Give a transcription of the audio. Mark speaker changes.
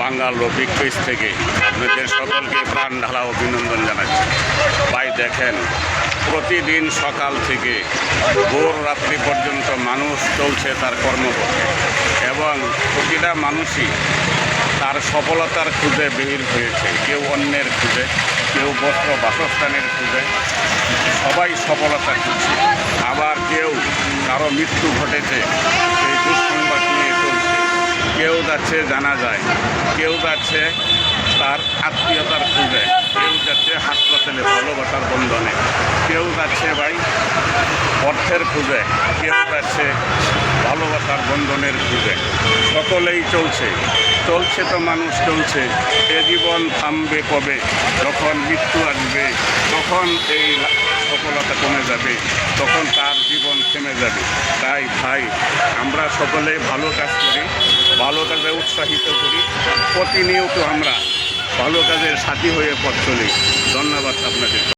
Speaker 1: বাঙ্গাল Rafiq page থেকে আপনাদের সকলকে প্রাণ ঢালা অভিনন্দন জানাচ্ছি। ভাই, দেখেন, প্রতিদিন সকাল থেকে ভোর রাত্রি পর্যন্ত মানুষ চলছে তার কর্মপথে এবং প্রতিটা মানুষই তার সফলতার খুঁজে বের হয়েছে। কেউ অন্যের খুঁজে, কেউ বস্ত্র বাসস্থানের খুঁজে। সবাই সফলতা খুঁজছে। আবার কেউ কারও মৃত্যু ঘটেছে কেউ যাচ্ছে জানা যায়, কেউ যাচ্ছে তার আত্মীয়তার খুঁজে, কেউ যাচ্ছে হাসপাতালে ভালোবাসার বন্ধনে, কেউ যাচ্ছে ভাই অর্থের খুঁজে, কেউ যাচ্ছে ভালোবাসার বন্ধনের খুঁজে। সকলেই চলছে চলছে তো মানুষ চলছে, এ জীবন থামবে কবে, যখন মৃত্যু আসবে তখন এই সফলতা কমে যাবে, তখন তার জীবন থেমে যাবে। তাই ভাই, আমরা সকলে ভালো কাজ করি ভালো কাজে উৎসাহিত করি। প্রতিনিয়ত আমরা ভালো কাজের সাথী হয়ে পথ চলি। ধন্যবাদ আপনাদের।